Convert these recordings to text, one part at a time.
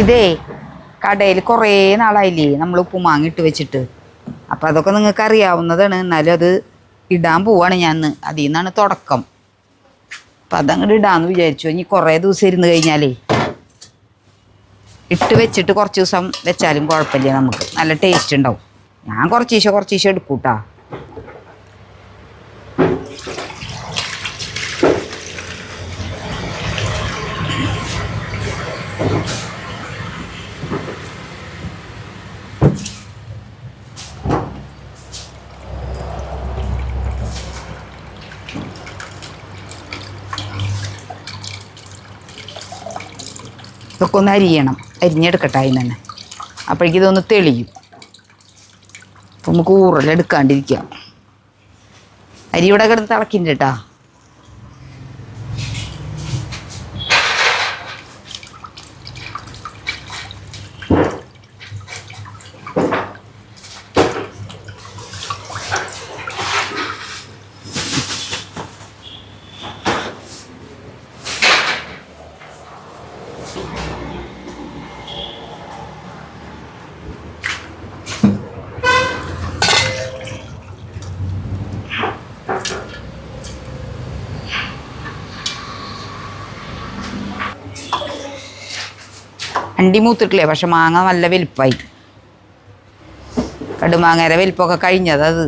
ഇതേ കടയിൽ കുറേ നാളായില്ലേ നമ്മൾ ഉപ്പുമാങ്ങ ഇട്ട് വെച്ചിട്ട്. അപ്പം അതൊക്കെ നിങ്ങൾക്ക് അറിയാവുന്നതാണ്. എന്നാലും അത് ഇടാൻ പോവാണ് ഞാൻ അതിൽ നിന്നാണ് തുടക്കം. അപ്പം അതങ്ങോട്ട് ഇടാന്ന് വിചാരിച്ചു. ഇനി കുറേ ദിവസം ഇരുന്ന് കഴിഞ്ഞാലേ ഇട്ട് വെച്ചിട്ട് കുറച്ച് ദിവസം വെച്ചാലും കുഴപ്പമില്ല നമുക്ക്. നല്ല ടേസ്റ്റ് ഉണ്ടാവും. ഞാൻ കുറച്ച് ദിവസം കുറച്ച് ദിവസം എടുക്കൂട്ടാ. ഇതൊക്കെ ഒന്ന് അരിയണം. അരിഞ്ഞെടുക്കട്ടെ അതിന് തന്നെ. അപ്പോഴേക്കും ഇതൊന്ന് തെളിയും. അപ്പം നമുക്ക് ഊറലെടുക്കാണ്ടിരിക്കാം അരി ഇവിടെ കിടന്ന് തിളക്കിണ്ട് കേട്ടാ. അണ്ടി മൂത്തിട്ടില്ലേ? പക്ഷെ മാങ്ങ നല്ല വലിപ്പമായി കടുമാങ്ങയുടെ വലിപ്പമൊക്കെ കഴിഞ്ഞത് അത്.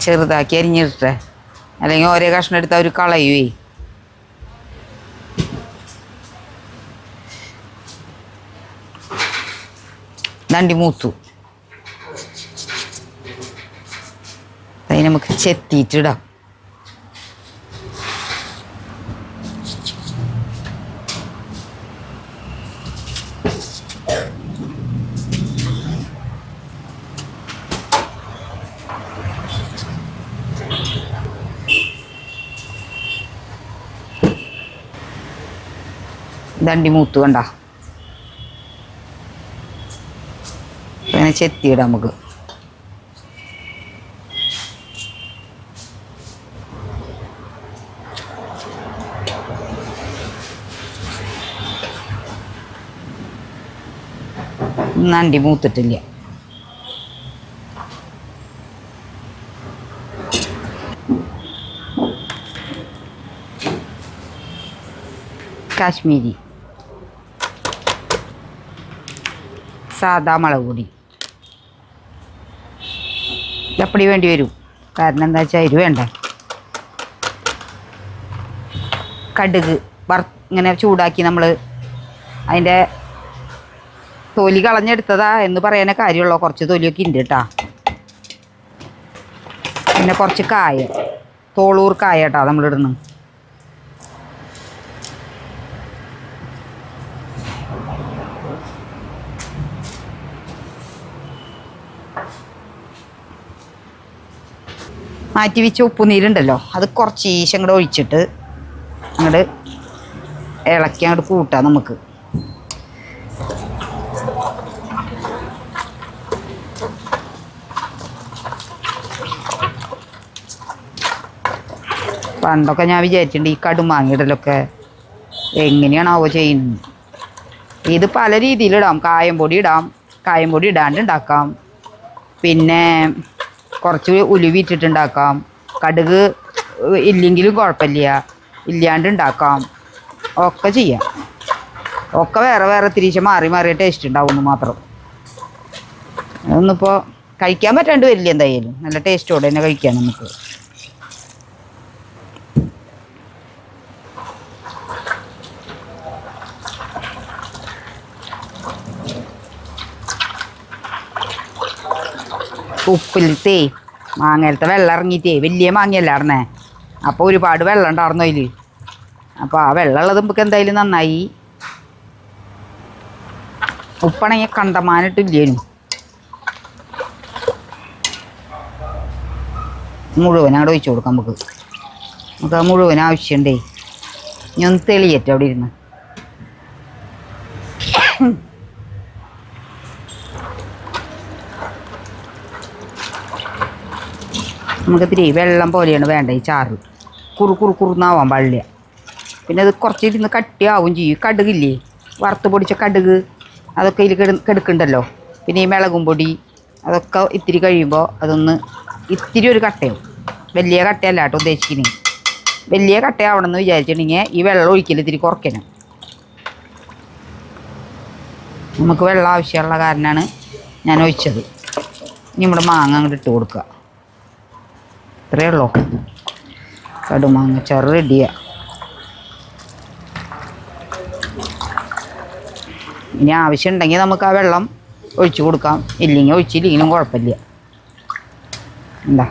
ചെറുതാക്കി അരിഞ്ഞിട്ടെ അല്ലെങ്കിൽ ഓരോ കഷ്ണം എടുത്ത് അവർ കളയുവേ. നണ്ടി മൂത്തു. അതിന് നമുക്ക് ചെത്തിയിട്ടിടാം. ദണ്ടി മൂത്ത് കണ്ട. അങ്ങനെ ചെത്തിയിടാം നമുക്ക്. നണ്ടി മൂത്തിട്ടില്ല കാശ്മീരി. സാദാ മുളക് പൊടി. ഇതപ്പടി വേണ്ടി വരും. കാരണം എന്താ വെച്ചാൽ അരി വേണ്ട? കടുക് വർ ഇങ്ങനെ ചൂടാക്കി നമ്മൾ അതിന്റെ തൊലി കളഞ്ഞെടുത്തതാ എന്ന് പറയാനേ കാര്യമുള്ളൂ. കുറച്ച് തൊലിയൊക്കെ ഉണ്ട് കേട്ടാ പിന്നെ കുറച്ച് കായ. തോളൂർ കായ കേട്ടാ നമ്മളിടുന്നു മാറ്റി വെച്ച ഉപ്പുനീരുണ്ടല്ലോ. അത് കുറച്ച് ഈശം കൂടെ ഒഴിച്ചിട്ട് അങ്ങോട്ട് ഇളക്കി അങ്ങോട്ട് കൂട്ടാം നമുക്ക്. പണ്ടൊക്കെ ഞാൻ വിചാരിച്ചിട്ടുണ്ട് ഈ കടുമാങ്ങിടലൊക്കെ എങ്ങനെയാണാവോ ചെയ്യുന്നത്. ഇത് പല രീതിയിലിടാം. കായം പൊടി ഇടാം. കായം പൊടി ഇടാണ്ട് ഉണ്ടാക്കാം. പിന്നെ കുറച്ച് ഉലുവി ഇട്ടിട്ടുണ്ടാക്കാം. കടുക് ഇല്ലെങ്കിലും കുഴപ്പമില്ല. ഇല്ലാണ്ട് ഉണ്ടാക്കാം. ഒക്കെ ചെയ്യാം. ഒക്കെ വേറെ വേറെ തിരിച്ച് മാറി മാറി ടേസ്റ്റ് ഉണ്ടാവുന്നു മാത്രം. അതൊന്നിപ്പോൾ കഴിക്കാൻ പറ്റാണ്ട് വരില്ല എന്തായാലും. നല്ല ടേസ്റ്റോടെ തന്നെ കഴിക്കാം നമുക്ക്. ഉപ്പിലത്തേ മാങ്ങയിലത്തെ വെള്ളം ഇറങ്ങിയിട്ടേ വലിയ മാങ്ങയല്ല ഇടണേ അപ്പോൾ ഒരുപാട് വെള്ളം ഉണ്ടായിരുന്നു അതിൽ അപ്പോൾ ആ വെള്ളം ഉള്ളത് നമുക്ക് എന്തായാലും നന്നായി. ഉപ്പണെങ്കിൽ കണ്ടമാനിട്ടില്ലേനു മുഴുവൻ അങ്ങോട്ട് ഒഴിച്ചു കൊടുക്കാം നമുക്ക്. നമുക്ക് ആ മുഴുവൻ ആവശ്യമുണ്ടേ. ഞാൻ തെളിയട്ടെ അവിടെ ഇരുന്ന്. നമുക്ക് തിരി വെള്ളം പോലെയാണ് വേണ്ട ഈ ചാറ്. കുറു കുറു കുറുന്നാവാൻ പാടില്ല പിന്നെ അത് കുറച്ച് ഇരുന്ന് കട്ടിയാവും ചെയ്യും. കടുകില്ലേ? വറുത്ത് പൊടിച്ച കടുക് അതൊക്കെ ഇതിൽ കെടു കെടുക്കുന്നുണ്ടല്ലോ. പിന്നെ ഈ മിളകും പൊടി അതൊക്കെ ഇത്തിരി കഴിയുമ്പോൾ അതൊന്ന് ഇത്തിരി ഒരു കട്ടയാവും. വലിയ കട്ടയല്ല കേട്ടോ ഉദ്ദേശിക്കുന്നത് വലിയ കട്ടയാവണമെന്ന് വിചാരിച്ചിട്ടുണ്ടെങ്കിൽ ഈ വെള്ളം ഒഴിക്കൽ ഇത്തിരി കുറയ്ക്കണം. നമുക്ക് വെള്ളം ആവശ്യമുള്ള കാരണമാണ് ഞാൻ ഒഴിച്ചത്. ഇനി നമ്മുടെ മാങ്ങ അങ്ങോട്ട് ഇട്ട് കൊടുക്കുക. ഇത്രയേ ഉള്ളൂ. കടുമാങ്ങ ചെറു റെഡിയാ ഇനി ആവശ്യമുണ്ടെങ്കിൽ നമുക്ക് ആ വെള്ളം ഒഴിച്ചു കൊടുക്കാം. ഇല്ലെങ്കിൽ ഒഴിച്ചില്ലെങ്കിലും കുഴപ്പമില്ല. എന്താ?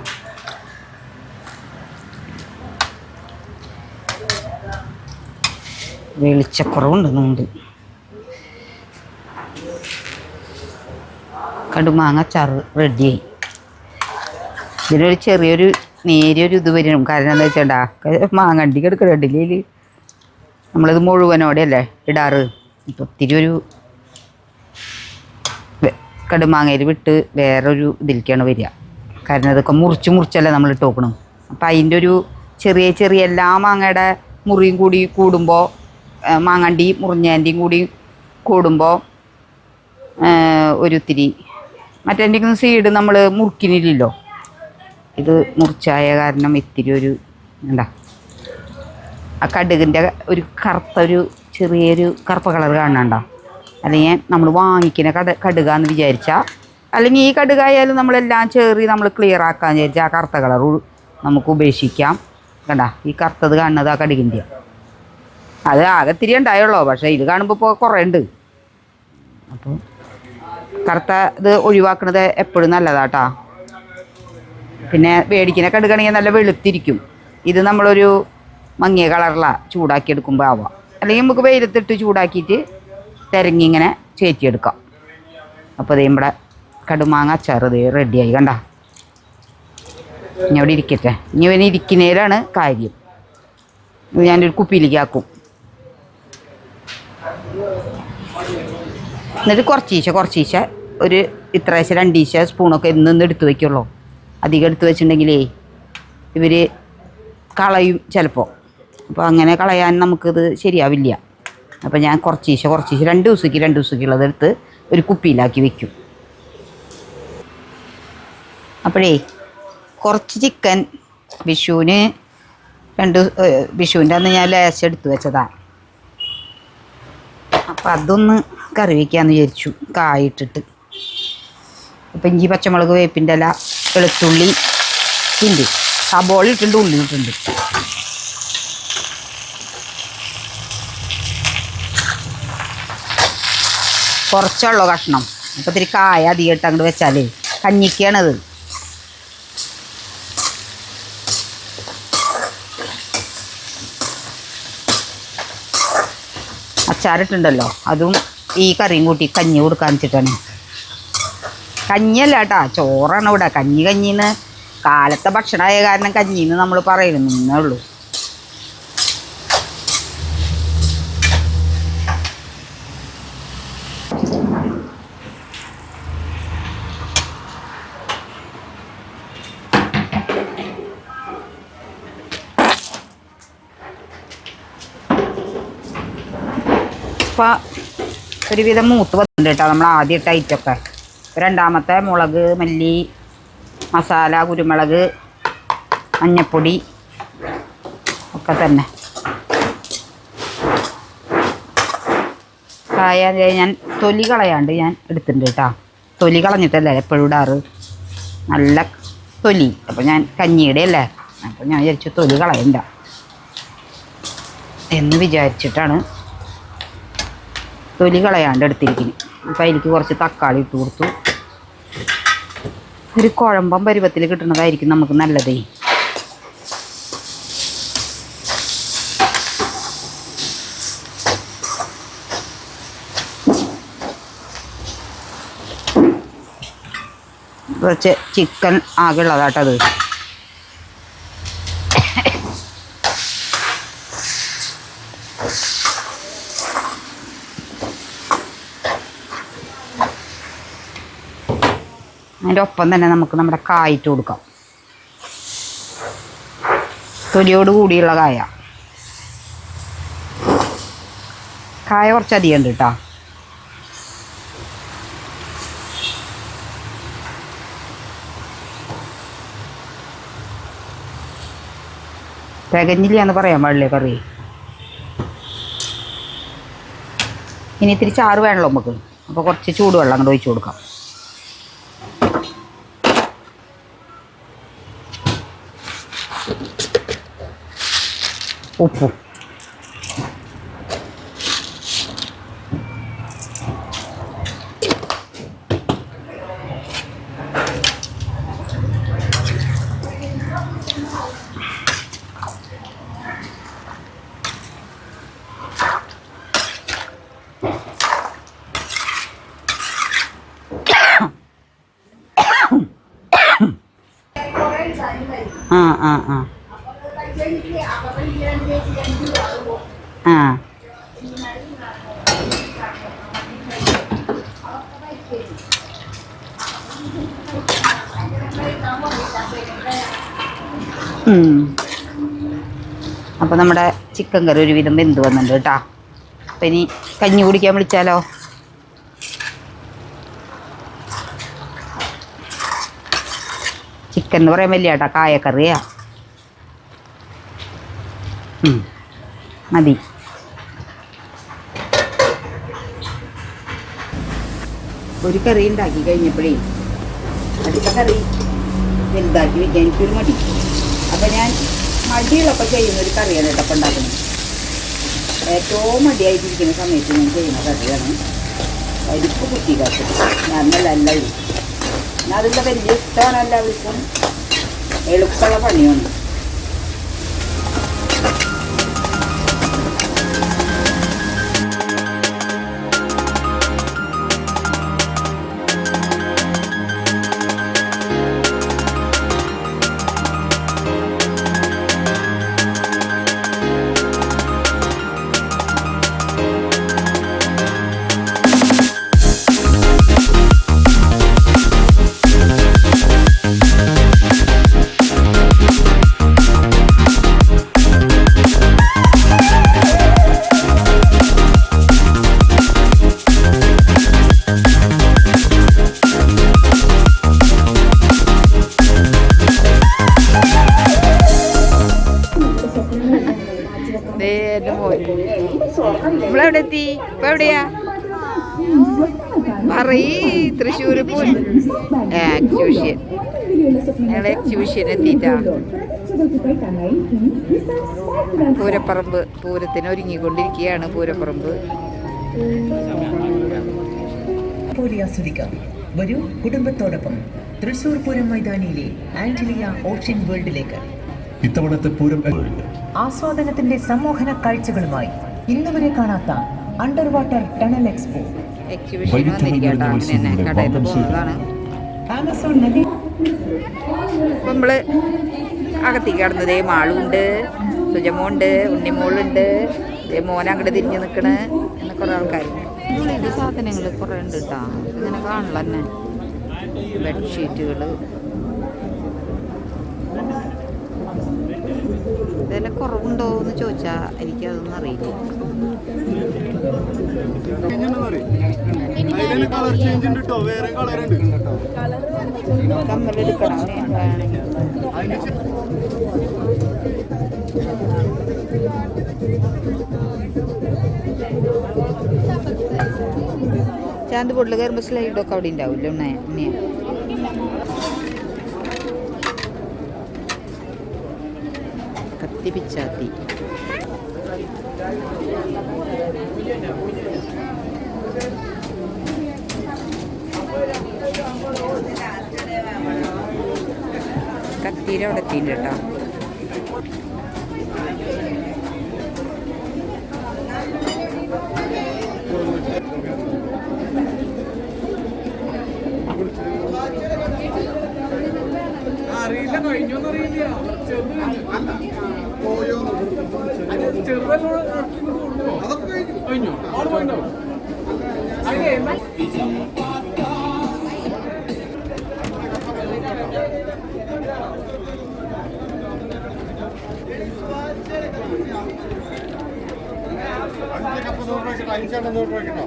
വെളിച്ചക്കുറവുണ്ടെന്നുണ്ട് കടുമാങ്ങ ചറ് റെഡിയായി ഇതിനൊരു ചെറിയൊരു നേരിയൊരു ഇത് വരും. കാരണം എന്താ വെച്ചാ മാങ്ങണ്ടി കിടക്കണ്ടില്ലേ നമ്മളിത് മുഴുവനോടെ അല്ലേ ഇടാറ്. ഇപ്പം ഒത്തിരി ഒരു കടുമാങ്ങയിൽ വിട്ട് വേറൊരു ഇതിലേക്കാണ് വരിക. കാരണം ഇതൊക്കെ മുറിച്ച് മുറിച്ചല്ലേ നമ്മൾ ഇട്ട് നോക്കണം അപ്പം അതിന്റെ ഒരു ചെറിയ ചെറിയ എല്ലാ മാങ്ങയുടെ മുറിയും കൂടി കൂടുമ്പോൾ മാങ്ങണ്ടി മുറിഞ്ഞേന്റെയും കൂടി കൂടുമ്പോൾ ഒരു ഒത്തിരി മറ്റേ സീഡ് നമ്മൾ മുറിക്കുന്നില്ലല്ലോ ഇത് മുറിച്ചായ കാരണം ഇത്തിരി ഒരു എന്താ ആ കടുകിന്റെ ഒരു കറുത്ത ഒരു ചെറിയൊരു കറുത്ത കളർ കാണണ്ട അല്ലെങ്കിൽ നമ്മൾ വാങ്ങിക്കുന്ന കട കടുകാന്ന് വിചാരിച്ചാൽ അല്ലെങ്കിൽ ഈ കടുകായാലും നമ്മളെല്ലാം ചേറി നമ്മൾ ക്ലിയർ ആക്കാൻ വിചാരിച്ചാൽ ആ കറുത്ത കളർ നമുക്ക് ഉപേക്ഷിക്കാം. കണ്ട ഈ കറുത്തത് കാണുന്നത് ആ കടുകിന്റെ. അത് ആകെ തിരി ഉണ്ടായുള്ളൂ പക്ഷേ ഇത് കാണുമ്പോൾ ഇപ്പോൾ കുറേ ഉണ്ട്. അപ്പോൾ കറുത്ത ഇത് ഒഴിവാക്കുന്നത് എപ്പോഴും നല്ലതാട്ടാ. പിന്നെ മേടിക്കുന്ന കടുകണെങ്കിൽ നല്ല വെളുത്തിരിക്കും. ഇത് നമ്മളൊരു മങ്ങിയ കളറുള്ള ചൂടാക്കി എടുക്കുമ്പോൾ ആവാം. അല്ലെങ്കിൽ നമുക്ക് വെയിലത്തിട്ട് ചൂടാക്കിയിട്ട് തിരങ്ങി ഇങ്ങനെ ചേറ്റിയെടുക്കാം. അപ്പോൾ അതേ നമ്മുടെ കടുമാങ്ങ അച്ചാറ് ദേ റെഡിയായി കണ്ട? ഇനി അവിടെ ഇരിക്കട്ടെ. ഇനി ഇവന് ഇരിക്കുന്നതിലാണ് കാര്യം. ഇത് ഞാനൊരു കുപ്പിയിലേക്ക് ആക്കും. എന്നിട്ട് കുറച്ചീശ കുറച്ചീശ. ഒരു ഇത്രേശ രണ്ടീശ സ്പൂണൊക്കെ ഇന്ന് എടുത്ത് വയ്ക്കുള്ളൂ. അധികം എടുത്ത് വെച്ചിട്ടുണ്ടെങ്കിലേ ഇവർ കളയും ചിലപ്പോൾ അപ്പോൾ അങ്ങനെ കളയാൻ നമുക്കിത് ശരിയാവില്ല. അപ്പോൾ ഞാൻ കുറച്ചീശ കുറച്ചീശ രണ്ട് ദിവസത്തേക്ക് രണ്ട് ദിവസത്തേക്കുള്ളത് എടുത്ത് ഒരു കുപ്പിയിലാക്കി വെക്കും. അപ്പോഴേ കുറച്ച് ചിക്കൻ വിഷുവിന് രണ്ട് വിഷുവിന്റെ അന്ന് ഞാൻ ലേശം എടുത്ത് വെച്ചതാണ് അപ്പം അതൊന്ന് കറി വയ്ക്കാമെന്ന് വിചാരിച്ചു കായിട്ടിട്ട് അപ്പം ഇഞ്ചി പച്ചമുളക് വേപ്പിന്റെ ഇല വെളുത്തുള്ളി ഉണ്ട് സബോള ഇട്ടുണ്ട് ഉള്ളി ഇട്ടുണ്ട് കുറച്ചുള്ളൂ കഷ്ണം. അപ്പോൾ ഇത്തിരി കായ അധികം അങ്ങോട്ട് വെച്ചാലേ കഞ്ഞിക്കാണത്. അച്ചാറിട്ടുണ്ടല്ലോ അതും ഈ കറിയും കൂട്ടി കഞ്ഞി കൊടുക്കാൻ വെച്ചിട്ടാണ്. കഞ്ഞിയല്ല ചോറാണ് ഇവിടെ. കഞ്ഞി കഞ്ഞിന്ന്. കാലത്തെ ഭക്ഷണമായ കാരണം കഞ്ഞിന്ന് നമ്മൾ പറയുന്നേ ഉള്ളൂ. ഇപ്പം ഒരുവിധം മൂത്ത് വന്നിട്ടുണ്ട് കേട്ടോ. നമ്മൾ ആദ്യം ഇട്ട ഐറ്റമൊക്കെ രണ്ടാമത്തെ മുളക് മല്ലി മസാല കുരുമുളക് മഞ്ഞപ്പൊടി ഒക്കെ തന്നെ. കായ ഞാൻ തൊലി കളയാണ്ട് ഞാൻ എടുത്തിട്ടുണ്ട് കേട്ടോ. തൊലി കളഞ്ഞിട്ടല്ലേ എപ്പോഴും ഇടാറ്? നല്ല തൊലി. അപ്പോൾ ഞാൻ കഞ്ഞിയുടെ അല്ലേ? അപ്പോൾ ഞാൻ വിചാരിച്ചു തൊലി കളയണ്ട. എന്ന് വിചാരിച്ചിട്ടാണ് തൊലി കളയാണ്ട് എടുത്തിരിക്കുന്നത് അപ്പം അതിലേക്ക് കുറച്ച് തക്കാളി ഇട്ട് കൊടുത്തു. ഒരു കുഴമ്പം പരുവത്തിൽ കിട്ടുന്നതായിരിക്കും നമുക്ക് നല്ലതേ. കുറച്ച് ചിക്കൻ ആകെ ഉള്ളതാട്ടത് അതിന്റെ ഒപ്പം തന്നെ നമുക്ക് നമ്മുടെ കായിട്ട് കൊടുക്കാം. തൊലിയോട് കൂടിയുള്ള കായ. കായ കുറച്ചധികം ഉണ്ട് കേട്ടോ തികഞ്ഞില്ല എന്ന് പറയാൻ പാടില്ലേ കറി? ഇനി ഇത്തിരി ചാറ് വേണമല്ലോ നമുക്ക്. അപ്പോൾ കുറച്ച് ചൂടുവെള്ളം അങ്ങോട്ട് ഒഴിച്ചു കൊടുക്കാം. ഉപ്പും ആ ആ ആ ആ അപ്പോൾ നമ്മുടെ ചിക്കൻ കറി ഒരുവിധം വെന്ത് വന്നിട്ടുണ്ട് കേട്ടോ. അപ്പം ഇനി കഞ്ഞി കുടിക്കാൻ വിളിച്ചാലോ? ചിക്കൻ എന്ന് പറയാൻ വലിയ കേട്ടോ കായക്കറിയാ. മതി. ഒരു കറി ഉണ്ടാക്കി കഴിഞ്ഞപ്പോഴേ അടുത്ത കറി വലുതാക്കി വെക്കാൻ എനിക്കൊരു മടി. അപ്പം ഞാൻ മടിയുള്ളപ്പോൾ ചെയ്യുന്ന ഒരു കറിയാണ് കേട്ടോ ഉണ്ടാക്കുന്നത്. ഏറ്റവും മടിയായിട്ടിരിക്കുന്ന സമയത്ത് ഞാൻ ചെയ്യുന്ന കറിയാണ് പരിപ്പ് കുത്തി കാട്ട് ഞാൻ നല്ല എല്ലാവരും അതിന്റെ വലിയ ഇഷ്ടമാണ് എല്ലാവർക്കും. എളുപ്പമുള്ള പണിയാണ്. എത്തിയിട്ടാ പൂരപ്പറമ്പ് പൂരത്തിന് ഒരുങ്ങിക്കൊണ്ടിരിക്കുകയാണ് പൂരപ്പറമ്പ്. പോലെ ആസ്വദിക്കാം. വരൂ കുടുംബത്തോടൊപ്പം. തൃശൂർ പൂരം മൈതാനിയിലെ ആന്റലിയ ഓഷ്യൻ വേൾഡിലേക്ക്. ഇത്തവണത്തെ പൂരം ആസ്വാദനത്തിന്റെ സമ്മോഹന കാഴ്ചകളുമായി ഇന്ന് വരെ കാണാത്ത under water tunnel expo. Exhibition വന്നിരിക്കട്ടോ കടയിൽ പോകുന്നതാണ്. ആമസോൺ നദി അപ്പം നമ്മൾ അകത്തേക്ക് ദേ മാളുണ്ട് സുജമോണ്ട് ഉണ്ണിമോളുണ്ട്. ദേ മോൻ അങ്ങോട്ട് തിരിഞ്ഞ് നിൽക്കണ് എന്ന കുറേ ആൾക്കാരുണ്ട് സാധനങ്ങൾ കുറേ ഉണ്ട് കേട്ടോ ഇങ്ങനെ കാണില്ല തന്നെ. ബെഡ്ഷീറ്റുകൾ ഇതെല്ലാം കുറവുണ്ടോ എന്ന് ചോദിച്ചാൽ എനിക്കതൊന്നും അറിയില്ല. കളർ ചേഞ്ച് ഉണ്ട് കേട്ടോ വേറെ കളർ ഉണ്ട് ചാന്ത് പൊട്ടിൽ കയറുമ്പോൾ സ്ലൈഡൊക്കെ അവിടെ ഉണ്ടാവില്ല ഉണ്ണേ ഉണ്ണിയ. കത്തീരെ അവിടെ എത്തിയിട്ടുണ്ട് കേട്ടോ. അറിയില്ല അതൊക്കെ കഴിഞ്ഞു. കഴിഞ്ഞു? ആൾ അതിലെ നൂറ് രൂപ കിട്ടോ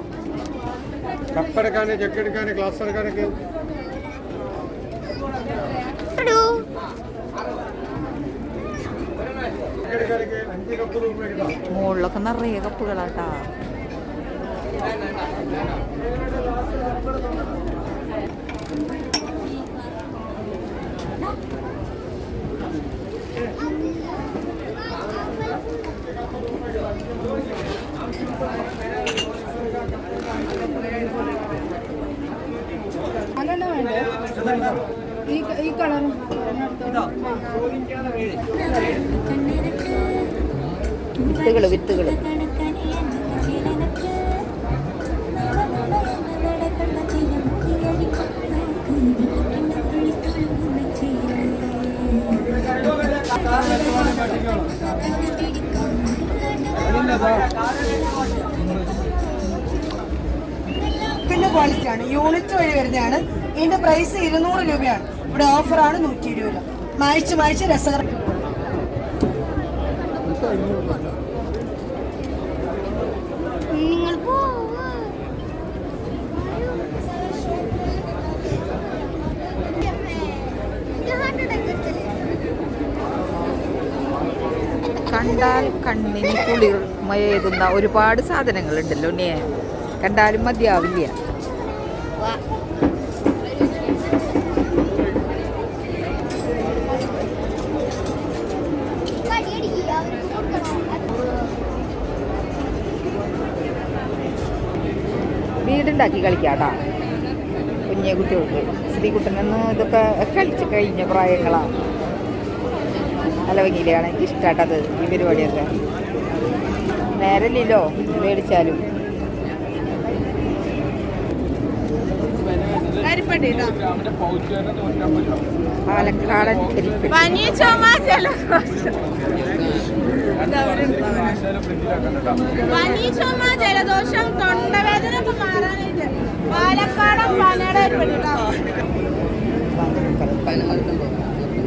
കപ്പെടുക്കാൻ ചെക്ക് എടുക്കാൻ ഗ്ലാസ് എടുക്കാനൊക്കെ മുകളിലൊക്കെ നിറയെ കപ്പുകളാട്ടാ. Thank നൂറ് രൂപയ്ക്കുണ്ടോ മുകളിലൊക്കെ നിറയെ കപ്പുകളാട്ടാ വിത്തുകൾ വിത്തുകൾ പിന്നെ ക്വാളിറ്റിയാണ് യൂണിറ്റ് വഴി വരുന്നതാണ്. ഇതിന്റെ പ്രൈസ് ഇരുന്നൂറ് രൂപയാണ്. ഇവിടെ ഓഫറാണ് നൂറ്റി ഇരുപത് രൂപ മായ്ച്ച് രസകര. രസകരം കണ്ടാൽ കണ്ണിന് കുളിർമയേകുന്ന ഒരുപാട് സാധനങ്ങളുണ്ടല്ലോ ഉണ്ണിയെ കണ്ടാലും മതിയാവില്ല. വീടുണ്ടാക്കി കളിക്കാട്ടാ കുഞ്ഞെ കുട്ടികൾക്ക് സ്ത്രീ കുട്ടനൊന്ന് ഇതൊക്കെ കളിച്ച് കഴിഞ്ഞ പ്രായങ്ങളാണ് നല്ല ഭംഗിയിലാണ്. എനിക്ക് ഇഷ്ടമാട്ടത് ഈ പരിപാടിയൊക്കെ. നേരല്ലോ മേടിച്ചാലും. പാലക്കാടൻ കരിപ്പെട്ടി പനി ചുമ ജലദോഷം പനി ചുമ ജലദോഷം തൊണ്ടവേദന ഒക്കെ മാറാനായിട്ട് പാലക്കാടൻ പനയുടെ ഒരു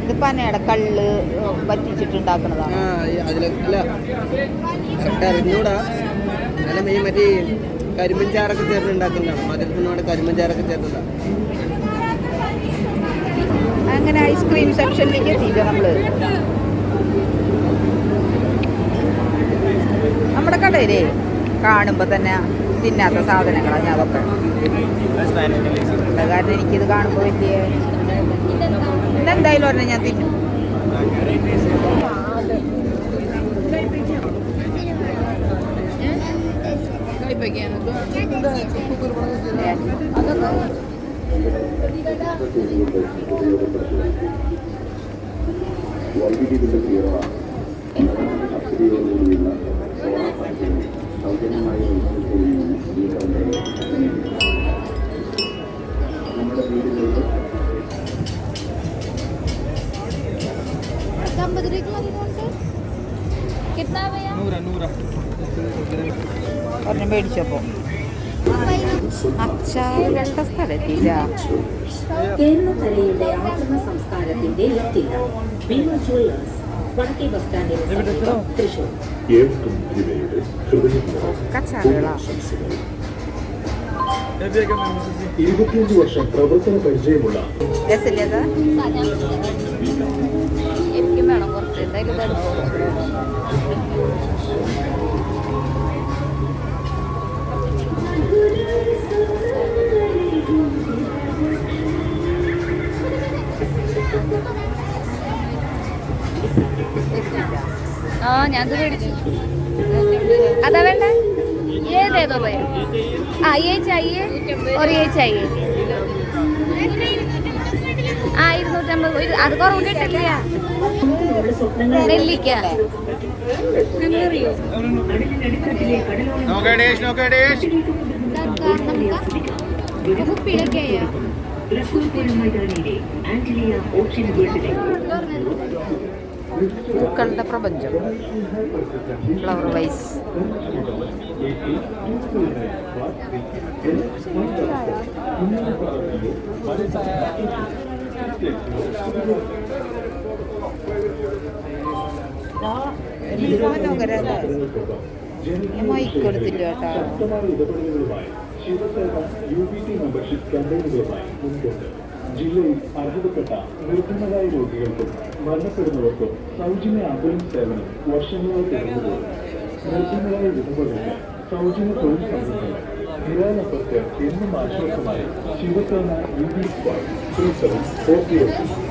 ഇത് പനയുടെ കള്ള് വറ്റിച്ചിട്ടുണ്ടാക്കുന്നതാണ്. മറ്റേ ചേർത്ത് ഉണ്ടാക്കുന്നതാണ്. മധുരത്തിനോട് കരിമഞ്ചാറൊക്കെ ചേർത്തതാണ് അങ്ങനെ ഐസ്ക്രീം സെക്ഷനിലേക്ക് എത്തിയില്ല നമ്മൾ. നമ്മുടെ കടയിലേ കാണുമ്പോൾ തന്നെ തിന്നാത്ത സാധനങ്ങളാണ് ഞാൻ അതൊക്കെ. അത് കാരണം എനിക്കിത് കാണുമ്പോൾ വലിയ ഇന്നെന്തായാലും പറഞ്ഞാൽ ഞാൻ തിന്നും. അമ്പത് രൂപയ്ക്ക് മതി നോക്ക് കിട്ടാ ഭയ്യ ഒരെണ്ണം മേടിച്ചപ്പോൾ അച്ചാർ കണ്ട സ്ഥലത്തില്ല. കേരളക്കരയുടെ ആഗമ സംസ്കാരത്തിന്റെ ലത്തില്ല ഭീമ ജ്വല്ലേഴ്സ് വടക്കേ ബസ് സ്റ്റാൻഡിന് തൃശൂർ. ഏവർക്കും ഇവയുടെ ഹൃദയം ഇരുപത്തിയഞ്ച് വർഷം പ്രവർത്തന പരിചയമുള്ള എനിക്കും വേണം കുറച്ച്. എന്തായാലും ആ ഞാൻ മേടിച്ചു. അതാ വേണ്ട? ഏതേതോ പോയോ ആ ഏ ചായേ ഒരു ഏ? ചായേ ആ ഇരുന്നൂറ്റമ്പത്. അത് കുറവ് കിട്ടില്ല. നെല്ലിക്ക. ഉപ്പിലൊക്കെയോ ആന്റലിയ ഓപ്ഷൻ പൂക്കളുടെ പ്രപഞ്ചം ഫ്ലവർ വൈസ് കൊടുത്തില്ല കേട്ടോ. Shivsena U P T membership ക്യാമ്പയിനുകളുമായി മുൻകൊണ്ട് ജില്ലയിൽ അർഹതപ്പെട്ട നിർധനരായ രോഗികൾക്കും മരണപ്പെടുന്നവർക്കും സൗജന്യ ആംബുലൻസ് സേവനം വർഷങ്ങളായി തുടർന്നുപോകും നിർധനരായ വിധവകൾക്ക് സൗജന്യ തൊഴിൽ സംഘങ്ങൾ നിരാലപ്പർക്ക് എന്നും ആശ്വാസമായി ശിവസേന യു ബി സ്ക്വാഡ് വേണ്ടി സെവൻ ഫോർ സീറോ സിക്സ്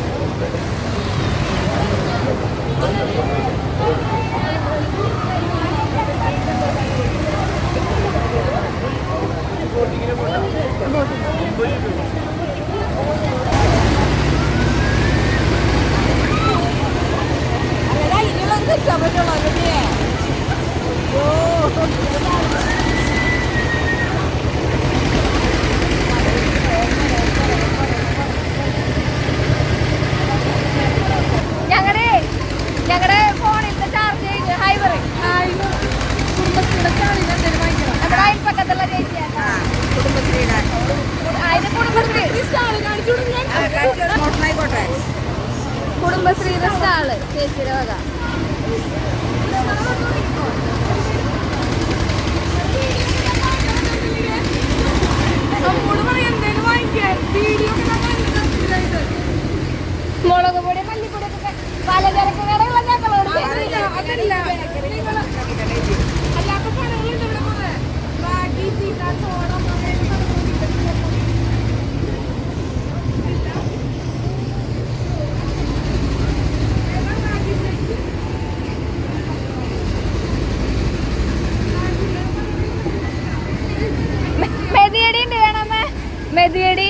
കുടുംബശ്രീയുടെ സ്റ്റാൾ ചേച്ചിയുടെ വക. മുളക് പൊടി മല്ലിപ്പൊടി ഒക്കെ പലചരക്ക് കടയുള്ള ഞങ്ങളോട് അല്ലാത്ത സാധനങ്ങളുണ്ട് ഇവിടെ കുറെ. റാഗി തീറ്റ ചോളം അങ്ങനെ മെതിയടി ഉണ്ട് വേണമേ. മെതിയടി.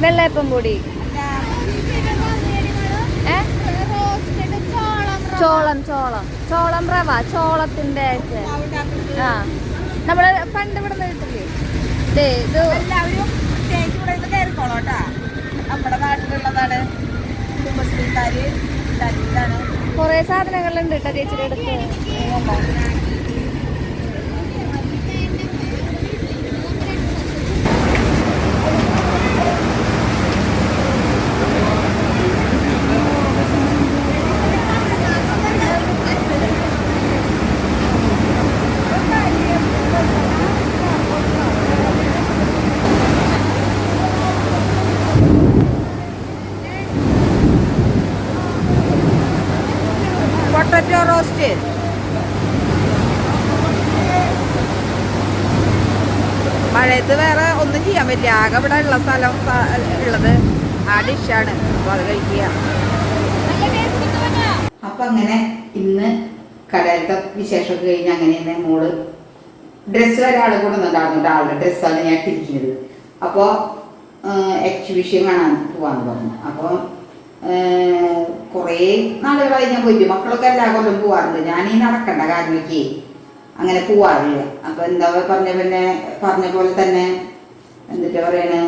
വെള്ളയപ്പം പൊടി. ചോളം ചോളം. ചോളം റവ ചോളത്തിന്റെ. ആ. നമ്മൾ പണ്ട് ഇവിടെ കിട്ടില്ലേ ദേ, ഇത് നമ്മുടെ നാട്ടിലുള്ളതാണ്. ഇതാണ് കുറേ സാധനങ്ങളുണ്ട് കേട്ടോ ചേച്ചിയുടെ അടുത്ത്. ആകെ ഉള്ള സ്ഥലം ഉള്ളത് ആ ഡിഷാണ്. അപ്പോൾ അത് കഴിക്കുക. അപ്പൊ അങ്ങനെ ഇന്ന് കടയിലത്തെ വിശേഷമൊക്കെ കഴിഞ്ഞ് അങ്ങനെ തന്നെ മോൾ ഡ്രസ്സ് ഒരാൾ ഉണ്ടായിരുന്നു ആളുടെ ഡ്രസ്സാണ് ഞാൻ ഇട്ടിരിക്കുന്നത്. അപ്പോൾ എക്സിബിഷൻ കാണാൻ പോവാന്ന് പറഞ്ഞു. അപ്പോൾ കുറേ നാളുകളായി ഞാൻ പോയി മക്കളൊക്കെ എല്ലാ കൊല്ലം പോവാറുണ്ട്. ഞാൻ ഈ നടക്കണ്ട കാരണമൊക്കെ അങ്ങനെ പോവാറില്ല. അപ്പൊ എന്താ പറഞ്ഞ പിന്നെ പറഞ്ഞ പോലെ തന്നെ എന്നിട്ട് പറയണേ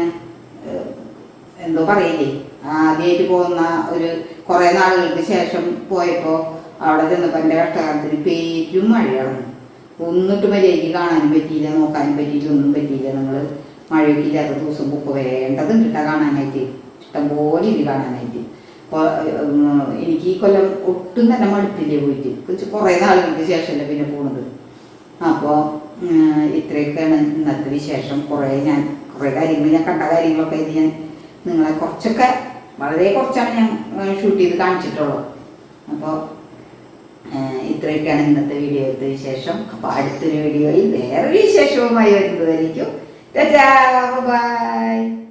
എന്തോ പറയില്ലേ? ആദ്യമായിട്ട് പോകുന്ന ഒരു കുറേ നാളുകൾക്ക് ശേഷം പോയപ്പോൾ അവിടെ ചെന്നപ്പോൾ എന്റെ കഷ്ടകാലത്തിന് പേരും മഴയാണ്. ഒന്നിട്ട് മര്യാദയ്ക്ക് കാണാനും പറ്റിയില്ല നോക്കാനും പറ്റിയില്ല ഒന്നും പറ്റിയില്ല. നിങ്ങൾ മഴയൊക്കെ ഇല്ലാത്ത ദിവസം ബുക്ക് വേണ്ടതും കിട്ടാ കാണാനായിട്ട്. ഇഷ്ടംപോലെ ഇത് കാണാനായിട്ട്. അപ്പോൾ എനിക്ക് ഈ കൊല്ലം ഒട്ടും തന്നെ മടുത്തില്ലേ പോയിട്ട്. കുറച്ച് കുറേ നാളുകൾക്ക് ശേഷമല്ലേ പിന്നെ പോണത്. അപ്പോൾ ഇത്രയൊക്കെയാണ് ഇന്നത്തെ വിശേഷം. കുറേ ഞാൻ കുറേ കാര്യങ്ങൾ ഞാൻ കണ്ട കാര്യങ്ങളൊക്കെ ഇത് ഞാൻ നിങ്ങളെ കുറച്ചൊക്കെ വളരെ കുറച്ചാണ് ഞാൻ ഷൂട്ട് ചെയ്ത് കാണിച്ചിട്ടുള്ളൂ അപ്പോൾ ഇത്രയൊക്കെയാണ് ഇന്നത്തെ വീഡിയോയുടെ വിശേഷം. അപ്പോൾ അടുത്തൊരു വീഡിയോയിൽ വേറൊരു വിശേഷവുമായി വരുന്നതായിരിക്കും. ബൈ.